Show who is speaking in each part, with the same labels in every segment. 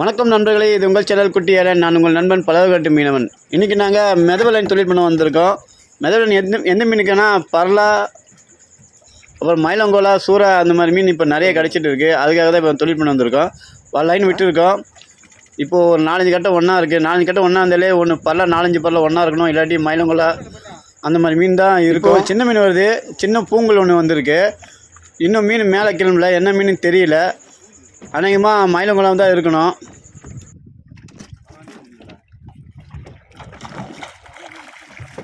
Speaker 1: வணக்கம் நண்பர்களே இது உங்கள் சேனல் குட்டியாரன் நான் உங்கள் நண்பன் பலவகட்டு மீனவன். இன்றைக்கி நாங்கள் மெதவலைன் தொழில் பண்ண வந்திருக்கோம். மெதவலைன் எந்த எந்த மீனுக்குன்னா பரலா அப்புறம் மயிலங்கோலா சூறா அந்த மாதிரி மீன் இப்போ நிறைய கிடச்சிட்டு இருக்குது அதுக்காக தான் இப்போ தொழில் பண்ண வந்திருக்கோம். லைன் விட்டுருக்கோம். இப்போது ஒரு நாலஞ்சு கட்டம் ஒன்றா இருக்குது நாலஞ்சு கட்டம் ஒன்றா இருந்தாலே ஒன்று பரல நாலஞ்சு பரல ஒன்றா இருக்கணும். இல்லாட்டி மயிலங்கோலா அந்த மாதிரி மீன் தான் இருக்கும். சின்ன மீன் வருது. சின்ன பூங்கல் ஒன்று வந்திருக்கு. இன்னும் மீன் மேலே கிளம்பல என்ன மீன் தெரியல. அநேகமாக மயிலங்குளம் தான் இருக்கணும்.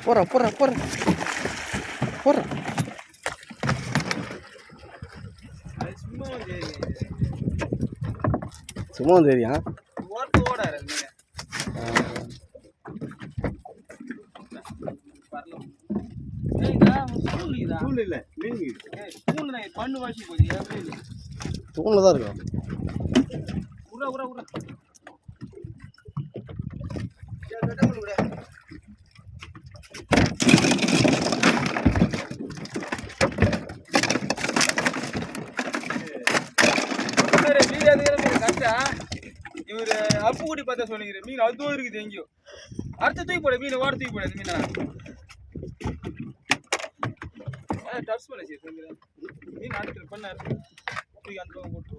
Speaker 2: போடுறா போடுறா போடுறா போடுறா சும்மா தெரியும் தூணில் தான் இருக்கும்
Speaker 3: இவரு அப்பு கூட்டி பார்த்தா சொன்னீங்க மீன் அதுவும் இருக்குது எங்கேயோ. அடுத்த தூக்கி போட மீன் ஓட தூக்கி போட இந்த மீனா. டப்ஸ் பண்ண சரி மீன் அடுத்த பண்ண தூக்கி அந்த பக்கம் போட்டு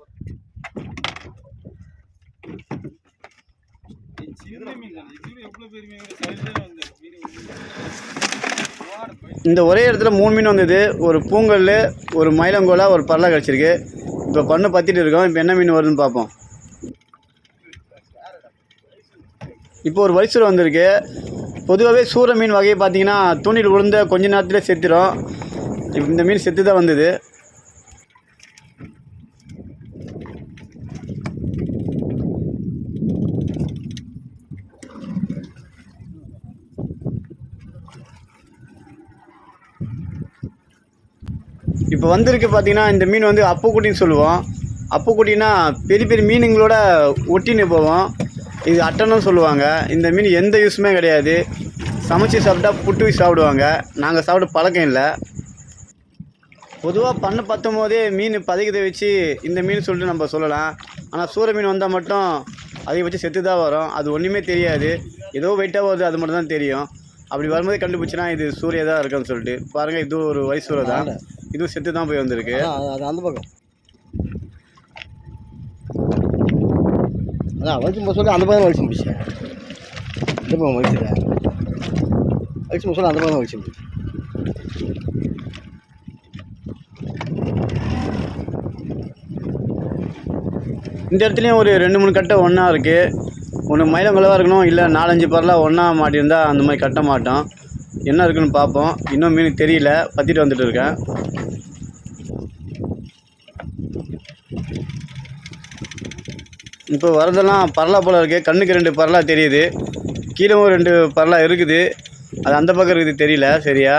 Speaker 1: இந்த ஒரே இடத்துல மூணு மீன் வந்தது. ஒரு பூங்கல் ஒரு மயிலங்கோலா ஒரு பரலா கிடச்சிருக்கு. இப்போ பண்ணு பற்றிட்டு இருக்கோம். இப்போ என்ன மீன் வருதுன்னு பார்ப்போம் இப்போ ஒரு வரிசூர் வந்திருக்கு. பொதுவாகவே சூற மீன் வகையை பார்த்தீங்கன்னா தூண்டில் விழுந்த கொஞ்ச நேரத்திலே செத்துரும். இப்போ இந்த மீன் செத்து தான் வந்தது. இப்போ வந்திருக்கு பார்த்தீங்கன்னா இந்த மீன் வந்து அப்புக்குட்டின்னு சொல்லுவோம். அப்புக்குட்டினா பெரிய பெரிய மீனுங்களோட ஒட்டின்னு போவோம். இது அட்டனும் சொல்லுவாங்க. இந்த மீன் எந்த யூஸுமே கிடையாது. சமைச்சு சாப்பிட்டா புட்டு சாப்பிடுவாங்க. நாங்கள் சாப்பிட பழக்கம் இல்லை. பொதுவாக பண்ண பத்தும் போதே மீன் பதைக்கதை வச்சு இந்த மீன் சொல்லிட்டு நம்ம சொல்லலாம். ஆனால் சூற மீன் வந்தால் மட்டும் அதை வச்சு செத்து தான் வரும். அது ஒன்றுமே தெரியாது. ஏதோ வெயிட்டாக வருது அது மட்டும் தான் தெரியும். அப்படி வரும்போது கண்டுபிடிச்சினா இது சூரிய தான் இருக்குன்னு சொல்லிட்டு. பாருங்கள் இது ஒரு வயசூரை தான் இதுவும் செத்து தான் போய் வந்திருக்கு.
Speaker 2: அது- அந்த பக்கம். அதான் வலிச்சு சொல்லி அந்த பக்கம் வலிச்சு முடிச்சு இந்த பக்கம் வலிச்சுல வலிச்சு சொல்லி அந்த பக்கம் வலிச்சு முடிச்சு
Speaker 1: இந்த இடத்துலையும் ஒரு ரெண்டு மூணு கட்டை ஒன்றா இருக்குது ஒன்று மயிலங்குளவாக இருக்கணும் இல்லை நாலஞ்சு பரலாம் ஒன்றா மாட்டியிருந்தா அந்த மாதிரி கட்ட மாட்டோம். என்ன இருக்குன்னு பார்ப்போம். இன்னும் மீன் தெரியல. பற்றிட்டு வந்துட்டு இருக்கேன். இப்போ வரதெல்லாம் பரலா போல் இருக்குது கண்ணுக்கு ரெண்டு பரலா தெரியுது. கீழேவும் ரெண்டு பரலா இருக்குது. அது அந்த பக்கம் இருக்குது தெரியல. சரியா?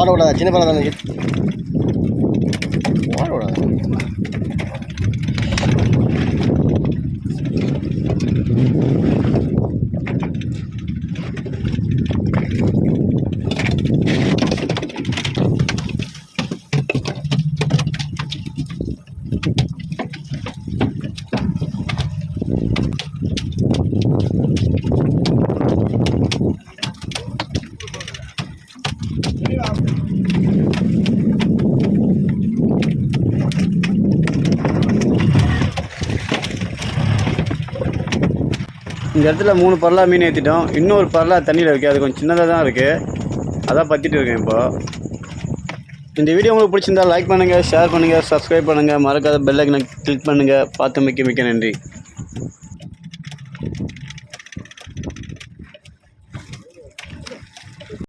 Speaker 2: ஓட விடாத சின்ன பழம் தானே.
Speaker 1: இந்த இடத்துல மூணு பரலா மீன் ஏற்றிட்டோம் இன்னொரு பரலா தண்ணியில் இருக்குது அது கொஞ்சம் சின்னதாக தான் இருக்குது அதான் பற்றிட்டு இருக்கேன் இப்போது இந்த வீடியோ உங்களுக்கு பிடிச்சிருந்தா லைக் பண்ணுங்கள் ஷேர் பண்ணுங்கள் சப்ஸ்கிரைப் பண்ணுங்கள் மறக்காத பெல் ஐக்கனை கிளிக் பண்ணுங்கள் பார்த்து மிக்க மிக்க நன்றி.